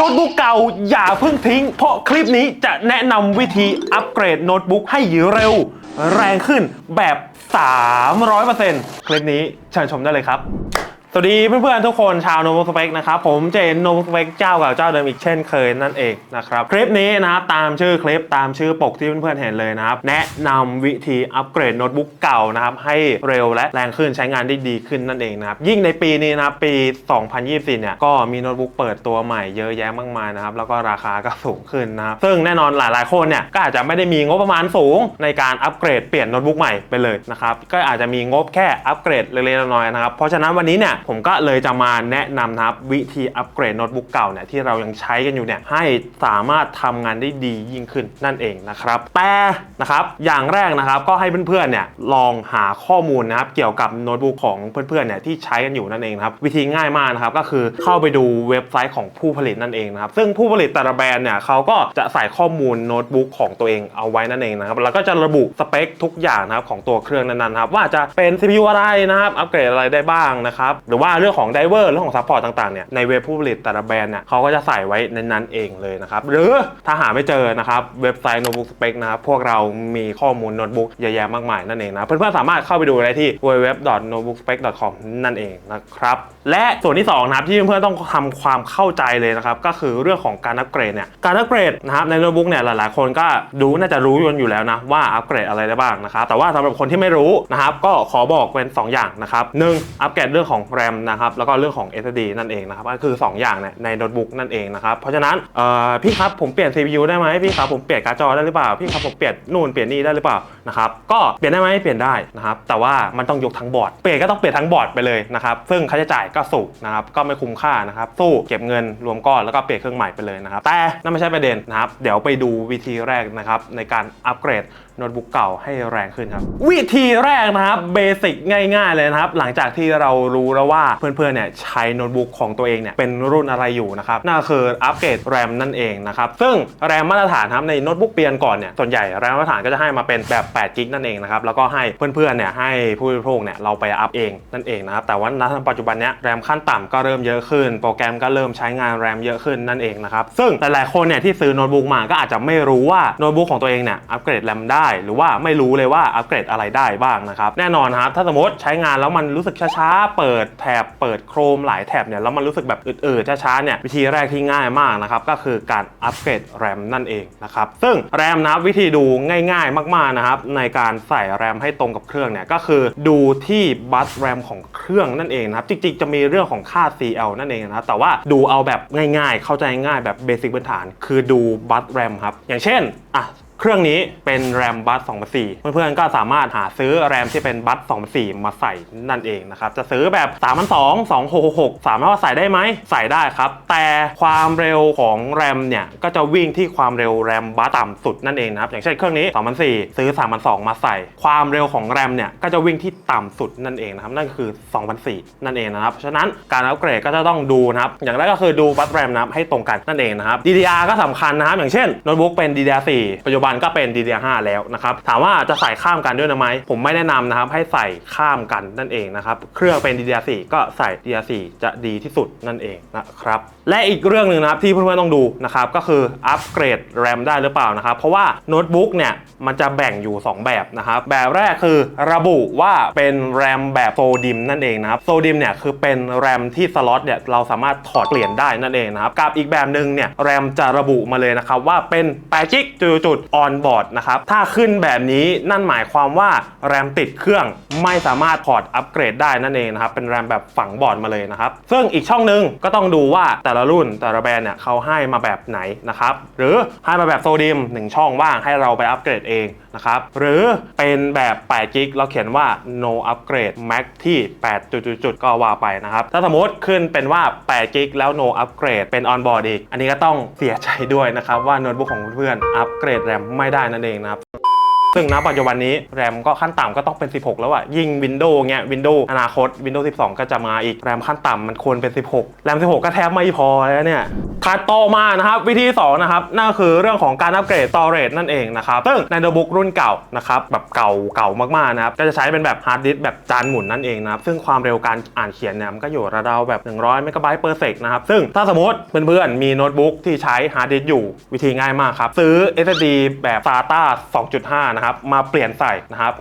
โน้ตบุ๊กเก่าอย่าเพิ่งทิ้ง เพราะคลิปนี้จะแนะนำวิธีอัปเกรดโน้ตบุ๊กให้เร็ว แรงขึ้นแบบ 300%คลิปนี้เชิญชมได้เลยครับ วัสดีเพื่อนๆทุกคนชาวโน v สเปกนะครับผมเจนโน v สเปกเจ้าเก่าเจ้าเดิมอีกเช่นเคยนั่นเองนะครับคลิปนี้นะครับตามชื่อคลิปตามชื่อปกที่เพื่อนๆเห็นเลยนะครับแนะนำวิธีอัปเกรดโน้ตบุ๊กเก่านะครับให้เร็วและแรงขึ้นใช้งานได้ดีขึ้นนั่นเองนะครับยิ่งในปีนี้นะครับปี 2024 เนี่ยก็มีโน้ตบุ๊กเปิดตัวใหม่เยอะแยะมากมายนะครับแล้วก็ราคาก็สูงขึ้นนะครับซึ่งแน่นอนหลายๆคนเนี่ยก็อาจจะไม่ได้มีงบประมาณสูงในการอัปเกรดเปลี่ยนโน้ตบุ๊กใหม่ไปเลยนะครับก็อาจจะมีงบแค่อัปเกรดเล็กๆน้อยๆนะครับเพราะฉะนั้นวันนี้เนี่ยผมก็เลยจะมาแนะนำนะครับ วิธีอัปเกรดโน้ตบุ๊กเก่าเนี่ยที่เรายังใช้กันอยู่เนี่ยให้สามารถทำงานได้ดียิ่งขึ้นนั่นเองนะครับแต่นะครับอย่างแรกนะครับก็ให้เพื่อนๆเนี่ยลองหาข้อมูลนะครับเกี่ยวกับโน้ตบุ๊กของเพื่อนๆเนี่ยที่ใช้กันอยู่นั่นเองนะครับวิธีง่ายมากนะครับก็คือเข้าไปดูเว็บไซต์ของผู้ผลิตนั่นเองนะครับซึ่งผู้ผลิตแต่ละแบรนด์เนี่ยเขาก็จะใส่ข้อมูลโน้ตบุ๊กของตัวเองเอาไว้นั่นเองนะครับแล้วก็จะระบุสเปคทุกอย่างนะครับของตัวเครื่องนั้นๆครับว่าจะเป็น CPU อะไรนะครับอัปเกรดอะไรได้บ้างนะครับหรือว่าเรื่องของไดเวอร์เรื่องของซัพพอร์ตต่างๆเนี่ยในเว็บผู้ผลิตแต่ละแบรนด์เนี่ยเขาก็จะใส่ไว้ในนั้นเองเลยนะครับ หรือถ้าหาไม่เจอนะครับ เว็บไซต์โน้ตบุ๊กสเปคนะครับพวกเรามีข้อมูลโน้ตบุ๊กเยอะแยะมากมายนั่นเองนะ เพื่อนๆสามารถเข้าไปดูได้ที่ www.notebookspec.com นั่นเองนะครับและส่วนที่สองนะครับที่เพื่อนๆต้องทำความเข้าใจเลยนะครับก็คือเรื่องของการอัปเกรดเนี่ยการอัปเกรดนะครับในโน้ตบุ๊กเนี่ยหลายๆ คนก็ดูน่าจะรู้กันอยู่แล้วนะว่าอัปเกรดอะไรได้บ้างนะครับแต่ว่าสำหรับคนที่ไม่รู้นะครับก็ขอบอกเป็น 2 อย่างนะครับหนึ่งอัปเกรดเรื่องของแรมนะครับแล้วก็เรื่องของ SSD นั่นเองนะครับก็คือ 2 อย่างเนี่ยในโน้ตบุ๊กนั่นเองนะครับเพราะฉะนั้นพี่ครับผมเปลี่ยน CPU ได้ไหมพี่ครับผมเปลี่ยนการ์ดจอได้หรือเปล่าพี่ครับผมเปลี่ยนนู่นเปลี่ยนนี่ได้หรือเปล่า นะครับก็เปลี่ยนได้ไหมเปลี่ยนได้นะครับแต่ว่ามันต้องยกทั้งบอร์ดเปลี่ยนก็ต้องเปลี่ยนทั้งบอร์ดไปเลยนะครับซึ่งค่าใช้จ่ายก็สูงนะครับก็ไม่คุ้มค่านะครับสู้เก็บเงินรวมก้อนแล้วก็เปลี่ยนเครื่องใหม่ไปเลยนะครับแต่นั่นไม่ใช่ประเด็นนะครับเดี๋ยวไปดูวิธีแรกนะครับในการอัปเกรดโน้ตบุ๊กเก่าให้แรงขึ้นครับ วิธีแรกนะครับเบสิกง่ายๆเลยนะครับ หลังจากที่เรารู้แล้วว่าเพื่อนๆเนี่ยใช้โน้ตบุ๊กของตัวเองเนี่ยเป็นรุ่นอะไรอยู่นะครับนั่นคืออัปเกรดแรมนั่นเองนะครับซึ่งแรมมาตรฐานครับในโน้ตบุ๊กเปลี่ยนก่อนเนี่ยส่วนใหญ่แรมมาตรฐานก็จะให้มาเป็นแบบ8กิกนั่นเองนะครับแล้วก็ให้เพื่อนๆเนี่ยให้ผู้บริโภคเนี่ยเราไปอัพเองนั่นเองนะครับแต่ว่าณปัจจุบันเนี้ยแรมขั้นต่ำก็เริ่มเยอะขึ้น โปรแกรมก็เริ่มใช้งานแรมเยอะขึ้นนั่นเองนะครับซึ่งหลายๆคนเนี่ยที่ซื้อโน้ตบุ๊กมาก็อาจจะไม่รู้ว่าโน้ตบุ๊กของตัวเองเนี่ยอัปเกรดแรมได้ หรือว่าไม่รู้เลยว่าอัปเกรดอะไรได้บ้างนะครับแน่นอนนะครับถ้าสมมติใช้งานแล้วมันรู้สึกช้าๆเปิดแถบเปิดโครมหลายแถบเนี่ยแล้วมันรู้สึกแบบอืดๆช้าๆเนี่ยวิธีแรกที่ง่ายมากนะครับก็คือการอัปเกรดแรมนั่นเองนะครับซึ่งแรมนะวิธีดูง่าย ๆ มากๆนะครับในการใส่แรมให้ตรงกับเครื่องเนี่ยก็คือดูที่บัสแรมของเครื่องนั่นเองนะครับจริงๆจะมีเรื่องของค่า CL นั่นเองนะครับแต่ว่าดูเอาแบบง่ายๆ เข้าใจง่ายแบบเบสิกพื้นฐาน คือดูบัสแรมครับอย่างเช่นอะ เครื่องนี้เป็นแรมบัส2 4เพื่อนๆก็สามารถหาซื้อแรมที่เป็นบัส2 4มาใส่นั่นเองนะครับ จะซื้อแบบ3 2 2 2 6 6 สามารถว่าใส่ได้ไหม ใส่ได้ครับ แต่ความเร็วของแรมเนี่ย ก็จะวิ่งที่ความเร็วแรมบัสต่ำสุดนั่นเองนะครับ อย่างเช่นเครื่องนี้ 2 4ซื้อ 3 2 0มาใส่ ความเร็วของแรมเนี่ยก็จะวิ่งที่ต่ำสุดนั่นเองนะครับ นั่นคือ 2 4นั่นเองนะครับ เพราะฉะนั้นการอัปเกรดก็จะต้องดูนะครับ อย่างแรกก็คือดูบัสแรมนะครับให้ตรงกันนั่นเองนะครับ DDR ก็สำคัญนะครับ อย่างเช่นโน้ตบุ๊กเป็น DDR4 ปัจจุบันก็เป็น DDR5 แล้วนะครับ ถามว่าจะใส่ข้ามกันด้วยนะไหม ผมไม่แนะนำนะครับให้ใส่ข้ามกันนั่นเองนะครับ เครื่องเป็น DDR4 ก็ใส่ DDR4 จะดีที่สุดนั่นเองนะครับ และอีกเรื่องหนึ่งนะครับที่เพื่อนๆต้องดูนะครับก็คืออัปเกรดแรมได้หรือเปล่านะครับ เพราะว่าโน้ตบุ๊กเนี่ยมันจะแบ่งอยู่ 2 แบบนะครับแบบแรกคือระบุว่าเป็นแรมแบบโซดิมนั่นเองนะครับโซดิมเนี่ยคือเป็นแรมที่สล็อตเนี่ยเราสามารถถอดเปลี่ยนได้นั่นเองนะครับกับอีกแบบหนึ่งเนี่ยแรมจะระบุมาเลยนะครับว่าเป็น8จิกจุดๆ on board นะครับ ถ้าขึ้นแบบนี้นั่นหมายความว่าแรมติดเครื่องไม่สามารถถอดอัปเกรดได้นั่นเองนะครับ เป็นแรมแบบฝังบอร์ดมาเลยนะครับ ซึ่งอีกช่องหนึ่งก็ต้องดูว่าแต่ละรุ่นแต่ละแบรนด์เนี่ยเขาให้มาแบบไหนนะครับ หรือให้มาแบบโซดิม1ช่องว่างให้เราไปอัปเกรดเองนะครับ หรือเป็นแบบ8กิกเราเขียนว่า no upgrade max ที่8จุดๆๆก็ว่าไปนะครับ ถ้าสมมติขึ้นเป็นว่า8กิกแล้ว no upgrade เป็น on board อีก อันนี้ก็ต้องเสียใจด้วยนะครับว่าโน้ตบุ๊กของเพื่อนอัปเกรดแรมไม่ได้นั่นเองนะครับซึ่งณปัจจุบันนี้แรมก็ขั้นต่ำก็ต้องเป็น 16 แล้วอะยิ่ง Windows เงี้ย Windows อนาคต Windows 12 ก็จะมาอีกแรมขั้นต่ำมันควรเป็น 16 แรม 16 ก็แทบไม่พอแล้วเนี่ย ถัดต่อมานะครับวิธีที่สองนะครับนั่นก็คือเรื่องของการอัปเกรด storage นั่นเองนะครับซึ่งในโน้ตบุ๊กรุ่นเก่านะครับแบบเก่าเก่ามากๆนะครับก็จะใช้เป็นแบบฮาร์ดดิสก์แบบจานหมุนนั่นเองนะครับซึ่งความเร็วการอ่านเขียนเนี่ยมันก็อยู่ระดับแบบ 100 เมกะไบต์ per sec นะครับซึ่งถ้าสมมติเพื่อนๆมีโน้ตบุ๊กที่ใช้ฮาร์ดดิสก์อยู่วิธีง่ายมากครับซื้อ SSD แบบ SATA 2.5 นะครับมาเปลี่ยนใส่นะครับ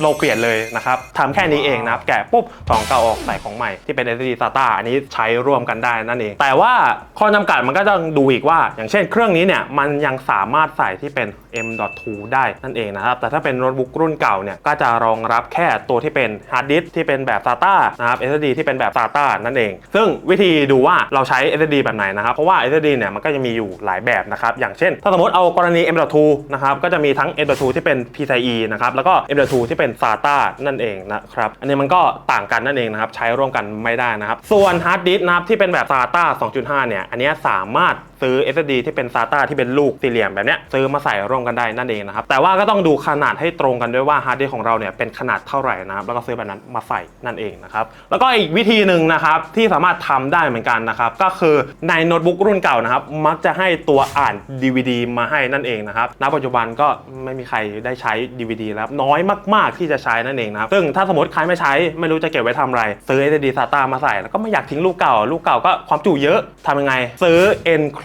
โลกเปลี่ยนเลยนะครับทำแค่นี้เองนะครับแกะปุ๊บถองเก่าออกใส่ของใหม่ที่เป็น SSD SATA อันนี้ใช้ร่วมกันได้นั่นเอง แต่ว่าข้อจำกัดมันก็ต้องดูอีกว่า อย่างเช่นเครื่องนี้เนี่ยมันยังสามารถใส่ที่เป็น M.2 ได้นั่นเองนะครับ แต่ถ้าเป็นโน้ตบุ๊กรุ่นเก่าเนี่ยก็จะรองรับแค่ตัวที่เป็นฮาร์ดดิสที่เป็นแบบ SATA นะครับ SSD ที่เป็นแบบ SATA นั่นเอง ซึ่งวิธีดูว่าเราใช้ SSD แบบไหนนะครับ เพราะว่า SSD เนี่ยมันก็จะมีอยู่หลายแบบนะครับ อย่างเช่น ถ้าสมมติเอากรณี M.2 นะครับก็จะมีทั้ง M.2 ที่เป็น PCIe นะครับแล้วก็ M.2 ที่เป็น SATA นั่นเองนะครับอันนี้มันก็ต่างกันนั่นเองนะครับใช้ร่วมกันไม่ได้นะครับส่วนฮาร์ดดิสนะครับที่เป็นแบบ SATA 2.5 เนี่ยอันนี้สามารถ ซื้อ SSD ที่เป็น SATA ที่เป็นลูกสี่เหลี่ยมแบบเนี้ยซื้อมาใส่ร่วมกันได้นั่นเองนะครับแต่ว่าก็ต้องดูขนาดให้ตรงกันด้วยว่าฮาร์ดดิสของเราเนี่ยเป็นขนาดเท่าไหร่นะครับแล้วก็ซื้อแบบนั้นมาใส่นั่นเองนะครับแล้วก็อีกวิธีหนึ่งนะครับที่สามารถทำได้เหมือนกันนะครับก็คือในโน้ตบุ๊กรุ่นเก่านะครับมักจะให้ตัวอ่าน DVD มาให้นั่นเองนะครับณปัจจุบันก็ไม่มีใครได้ใช้ DVD แล้วน้อยมาก ๆที่จะใช้นั่นเองนะครับซึ่งถ้าสมมติใครไม่ใช้ไม่รู้จะเก็บไว้ทำอะไร ซื้อ SSD SATA มาใส่แล้วก็ไม่อยากทิ้งลูกเก่า ลูกเก่าก็ความจุเยอะทำยังไง ซื้อ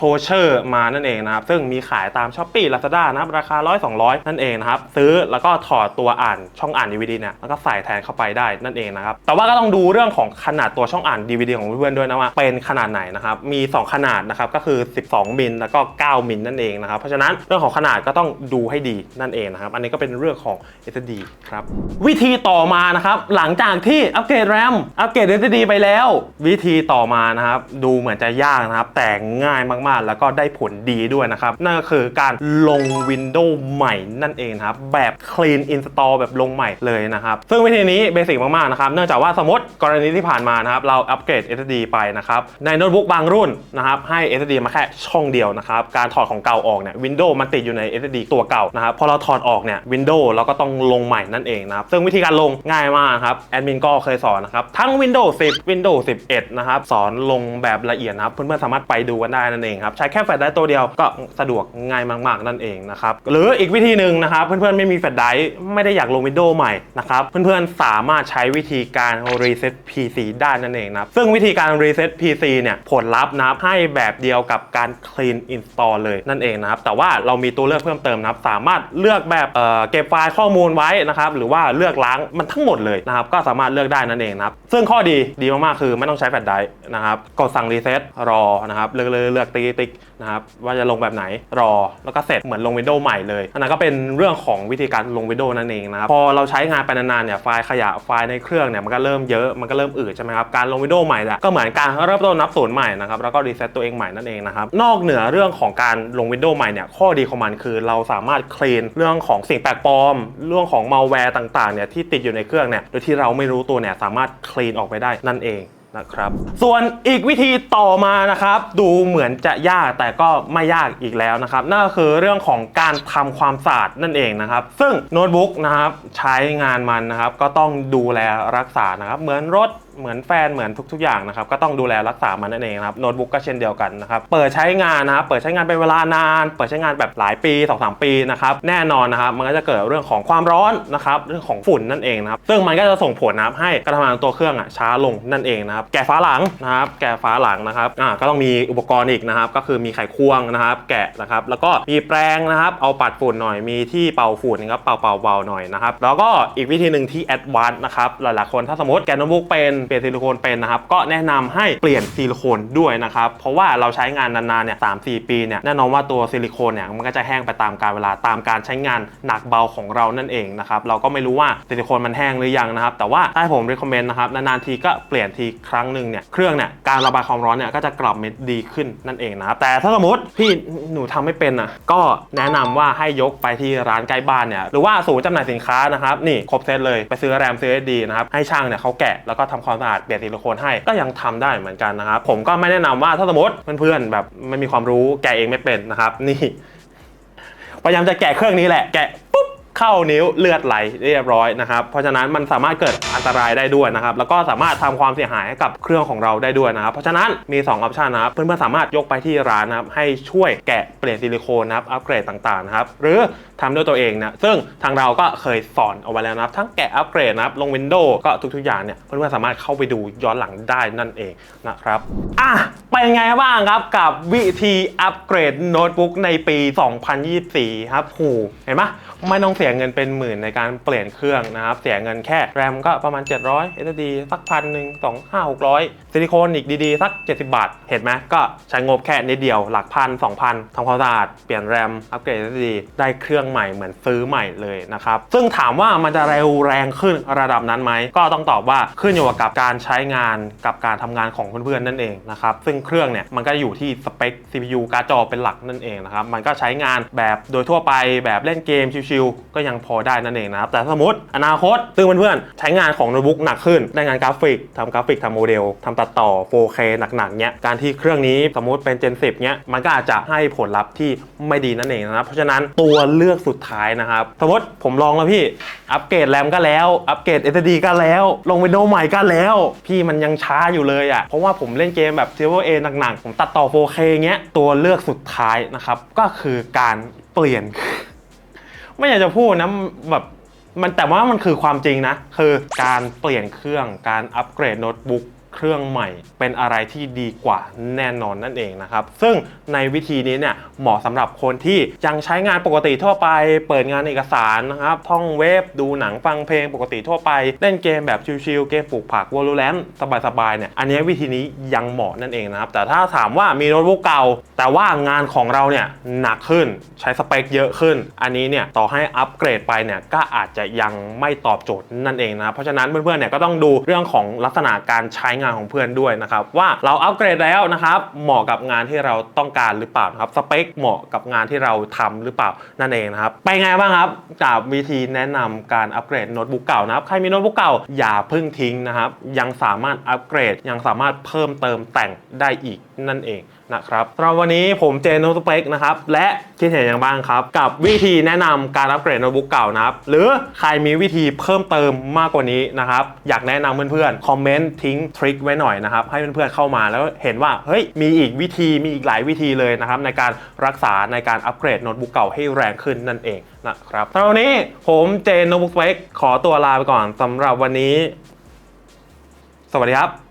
enclosure มานั่นเองนะครับ ซึ่งมีขายตาม Shopee Lazada นะครับ ราคา 100 200 นั่นเองนะครับ ซื้อแล้วก็ถอดตัวอ่านช่องอ่าน DVD เนี่ยแล้วก็ใส่แทนเข้าไปได้นั่นเองนะครับ แต่ว่าก็ต้องดูเรื่องของขนาดตัวช่องอ่าน DVD ของเพื่อนๆด้วยนะว่าเป็นขนาดไหนนะครับ มี 2 ขนาดนะครับก็คือ 12 มิลแล้วก็ 9 มิลนั่นเองนะครับเพราะฉะนั้นเรื่องของขนาดก็ต้องดูให้ดีนั่นเองนะครับอันนี้ก็เป็นเรื่องของ SSD ครับวิธีต่อมานะครับหลังจากที่อัปเกรด RAM อัปเกรด SSD ไปแล้ว วิธีต่อมานะครับดูเหมือนจะยากนะครับแต่ง่ายมากๆ แล้วก็ได้ผลดีด้วยนะครับ นั่นก็คือการลง Windows ใหม่นั่นเองครับ แบบ clean install แบบลงใหม่เลยนะครับ ซึ่งวิธีนี้เบสิกมาก ๆ นะครับ เนื่องจากว่าสมมติกรณีที่ผ่านมานะครับ เราอัปเกรด SSD ไปนะครับ ในโน้ตบุ๊กบางรุ่นนะครับให้ SSD มาแค่ช่องเดียวนะครับ การถอดของเก่าออกเนี่ย Windows มันติดอยู่ใน SSD ตัวเก่านะครับ พอเราถอดออกเนี่ย Windows เราก็ต้องลงใหม่นั่นเองนะครับ ซึ่งวิธีการลงง่ายมากครับ แอดมินก็เคยสอนนะครับ ทั้ง Windows 10 Windows 11 นะครับ สอนลงแบบละเอียดนะครับ เพื่อนๆสามารถไปดูกันได้นั่นเองครับ ใช้แค่แฟลชไดรฟ์ตัวเดียวก็สะดวกง่ายมากๆนั่นเองนะครับ หรืออีกวิธีหนึ่งนะครับ เพื่อนๆไม่มีแฟลชไดรฟ์ไม่ได้อยากลง Windows ใหม่นะครับ เพื่อนๆสามารถใช้วิธีการ reset PC ได้นั่นเองนะซึ่งวิธีการ reset PC เนี่ยผลลัพธ์นะให้แบบเดียวกับการ clean install เลยนั่นเองนะครับ แต่ว่าเรามีตัวเลือกเพิ่มเติมนะครับ สามารถเลือกแบบเเก็บไฟล์ข้อมูลไว้นะครับ หรือว่าเลือกล้างมันทั้งหมดเลยนะครับ ก็สามารถเลือกได้นั่นเองนะครับ ซึ่งข้อดีดีมากๆคือไม่ต้องใช้แฟลชไดรฟ์นะครับ กดสั่ง reset รอนะครับ เลือกเลือกติ๊กติ๊กนะครับว่าจะลงแบบไหนรอ แล้วก็เสร็จเหมือนลง Windows ใหม่เลยอันนั้นก็เป็นเรื่องของวิธีการลง Windows นั่นเองนะครับพอเราใช้งานไปนานๆเนี่ยไฟล์ขยะไฟล์ในเครื่องเนี่ยมันก็เริ่มเยอะมันก็เริ่มอืดใช่ไหมครับการลง Windows ใหม่เนี่ยก็เหมือนการเริ่มต้นนับศูนย์ใหม่นะครับแล้วก็รีเซ็ตตัวเองใหม่นั่นเองนะครับนอกเหนือเรื่องของการลง Windows ใหม่เนี่ยข้อดีของมันคือเราสามารถคลีนเรื่องของสิ่งแปลกปลอม เรื่องของมัลแวร์ต่างๆเนี่ยที่ติดอยู่ในเครื่องเนี่ยโดยที่เราไม่รู้ตัวเนี่ยสามารถคลีนออกไปได้นั่นเอง นะครับ ส่วนอีกวิธีต่อมานะครับ ดูเหมือนจะยากแต่ก็ไม่ยากอีกแล้วนะครับ นั่นก็คือเรื่องของการทำความสะอาดนั่นเองนะครับ ซึ่งโน้ตบุ๊กนะครับใช้งานมันนะครับ ก็ต้องดูแลรักษานะครับ เหมือนรถ เหมือนแฟนเหมือนทุก ๆ อย่างนะครับก็ต้องดูแลรักษามันนั่นเองนะครับโน้ตบุ๊กก็เช่นเดียวกันนะครับเปิดใช้งานนะครับเปิดใช้งานเป็นเวลานาน เปิดใช้งานแบบหลายปี2อสปีนะครับแน่นอนนะครับมันก็จะเกิดเรื่องของความร้อนนะครับเรื่องของฝุ่นนั่นเองนะครับซึ่งมันก็จะส่งผลนะครับให้การทำงานของตัวเครื่องอะช้าลงนั่นเองนะครับแกะฝาหลังนะครับแกะฝาหลังนะครับอ่าก็ต้องมีอุปกรณ์อีกนะครับก็คือมีไขควงนะครับ แกะนะครับแล้วก็มีแปรงนะครับเอาปัดฝุ่นหน่อยมีที่เป่าฝุ่นนะครับเป่าเป่าเบาหน่อยนะครับแล้วก็อีกวิธีหนึ่งที่แอดวานซ์นะครับหลายๆคนถ้าสมมติแกะโน้ตบุ๊กเป็นเปลี่ยนซิลิโคนเป็นนะครับก็แนะนำให้เปลี่ยนซิลิโคนด้วยนะครับเพราะว่าเราใช้งานนานๆเนี่ยสามสี่ปีเนี่ยแน่นอนว่าตัวซิลิโคนเนี่ยมันก็จะแห้งไปตามกาลเวลาตามการใช้งานหนักเบาของเรานั่นเองนะครับเราก็ไม่รู้ว่าซิลิโคนมันแห้งหรือยังนะครับแต่ว่าถ้าให้ผมรีคอมเมนต์นะครับนานๆทีก็เปลี่ยนทีครั้งหนึ่งเนี่ยเครื่องเนี่ยการระบายความร้อนเนี่ยก็จะกลับมาดีขึ้นนั่นเองนะครับแต่ถ้าสมมติพี่หนูทำไม่เป็นอะก็แนะนำว่าให้ยกไปที่ร้านใกล้บ้านเนี่ยหรือว่าศูนย์จำหน่ายสินค้านะครับนี่ครบเซตเลยไปซื้อแรมซื้อดีนะครับให้ช่างเนี่ยเขาแกะแล้วก็ทำความสะอาดเปลี่ยนซิลิโคนให้ก็ยังทำได้เหมือนกันนะครับผมก็ไม่แนะนำว่าถ้าสมมติเพื่อนๆแบบไม่มีความรู้แกะเองไม่เป็นนะครับ นี่พยายามจะแกะเครื่องนี้แหละแกะปุ๊บเข้านิ้วเลือดไหลเรียบร้อยนะครับ เพราะฉะนั้นมันสามารถเกิดอันตรายได้ด้วยนะครับ แล้วก็สามารถทำความเสียหายให้กับเครื่องของเราได้ด้วยนะครับ เพราะฉะนั้นมี2ออปชันนะครับ เพื่อนๆสามารถยกไปที่ร้านนะครับให้ช่วยแกะเปลี่ยนซิลิโคนนะครับอัปเกรดต่างๆนะครับ หรือ ทำด้วยตัวเองนะซึ่งทางเราก็เคยสอนเอาไว้แล้วนะครับ ทั้งแกะอัปเกรดนะครับลง Windows ก็ทุกๆอย่างเนี่ยเพื่อนๆสามารถเข้าไปดูย้อนหลังได้นั่นเองนะครับอะเป็นไงบ้างครับกับวิธีอัปเกรดโน้ตบุ๊กในปี 2024 ครับโหเห็นไหมไม่ต้องเสียเงินเป็นหมื่นในการเปลี่ยนเครื่องนะครับ เสียเงินแค่แรมก็ประมาณ 700 SSD สักพันหนึ่งสองห้าหกร้อยซิลิโคนอีกดีๆ สัก 70 บาท เห็นไหมก็ใช้งบแค่นิดเดียวหลักพันสองพันทำความสะอาดเปลี่ยนแรมอัปเกรด SSD ได้เครื่องใหม่เหมือนซื้อใหม่เลยนะครับซึ่งถามว่ามันจะเร็วแรงขึ้นระดับนั้นไหมก็ต้องตอบว่าขึ้นอยู่กับการใช้งานกับการทำงานของเพื่อนๆนั่นเองนะครับซึ่งเครื่องเนี่ยมันก็อยู่ที่สเปค CPU การ์ดจอเป็นหลักนั่นเองนะครับมันก็ใช้งานแบบโดยทั่วไปแบบเล่นเกมชิวๆก็ยังพอได้นั่นเองนะครับแต่สมมติอนาคตซึ่งเพื่อนๆใช้งานของโน้ตบุ๊กหนักขึ้นได้งานกราฟิกทำกราฟิกทำโมเดลทำตัดต่อ 4K หนักๆเนี้ยการที่เครื่องนี้สมมติเป็น Gen 10เนี้ยมันก็อาจจะให้ผลลัพธ์ที่ไม่ดีนั่นเองนะครับเพราะฉะนั้นตัวเลือกสุดท้ายนะครับ สมมติผมลองแล้วพี่ อัปเกรดแรมก็แล้ว อัปเกรด SSD ก็แล้ว ลงวิดีโอใหม่ก็แล้ว พี่มันยังช้าอยู่เลยอะ เพราะว่าผมเล่นเกมแบบ Triple A หนักๆ ผมตัดต่อ 4K เงี้ย ตัวเลือกสุดท้ายนะครับ ก็คือการเปลี่ยน ไม่อยากจะพูดนะแบบมันแต่ว่ามันคือความจริงนะ คือการเปลี่ยนเครื่อง การอัปเกรดโน้ตบุ๊ก เครื่องใหม่ เป็นอะไรที่ดีกว่าแน่นอนนั่นเองนะครับ ซึ่งในวิธีนี้เนี่ยเหมาะสำหรับคนที่ยังใช้งานปกติทั่วไป เปิดงานเอกสารนะครับท่องเว็บดูหนังฟังเพลงปกติทั่วไป เล่นเกมแบบชิลๆเกมปลูกผักวอลเลนสบายๆเนี่ยอันนี้วิธีนี้ยังเหมาะนั่นเองนะครับ แต่ถ้าถามว่ามีโน้ตบุ๊กเก่า แต่ว่างานของเราเนี่ยหนักขึ้นใช้สเปคเยอะขึ้น อันนี้เนี่ยต่อให้อัปเกรดไปเนี่ยก็อาจจะยังไม่ตอบโจทย์นั่นเองนะเพราะฉะนั้นเพื่อนๆเนี่ยก็ต้องดูเรื่องของลักษณะการใช้งานของเพื่อนด้วยนะครับว่าเราอัปเกรดแล้วนะครับเหมาะกับงานที่เราต้องการหรือเปล่าครับสเปคเหมาะกับงานที่เราทำหรือเปล่านั่นเองนะครับไปไงบ้างครับจากวิธีแนะนำการอัปเกรดโน้ตบุ๊กเก่านะครับใครมีโน้ตบุ๊กเก่าอย่าเพิ่งทิ้งนะครับยังสามารถอัปเกรดยังสามารถเพิ่มเติมแต่งได้อีกนั่นเอง นะครับสำหรับวันนี้ผมเจนโนตเปกนะครับ และคิดเห็นอย่างบ้างครับ กับวิธีแนะนำการอัปเกรดโน้ตบุ๊กเก่านะครับ หรือใครมีวิธีเพิ่มเติมมากกว่านี้นะครับ อยากแนะนำเพื่อนๆ คอมเมนต์ทิ้งทริคไว้หน่อยนะครับ ให้เพื่อนๆเข้ามาแล้วเห็นว่า เฮ้ย มีอีกวิธีมีอีกหลายวิธีเลยนะครับ ในการรักษาในการอัปเกรดโน้ตบุ๊กเก่าให้แรงขึ้นนั่นเองนะครับสำหรับวันนี้ผมเจนโนบุ๊กเปกขอตัวลาไปก่อนสำหรับวันนี้ สวัสดีครับ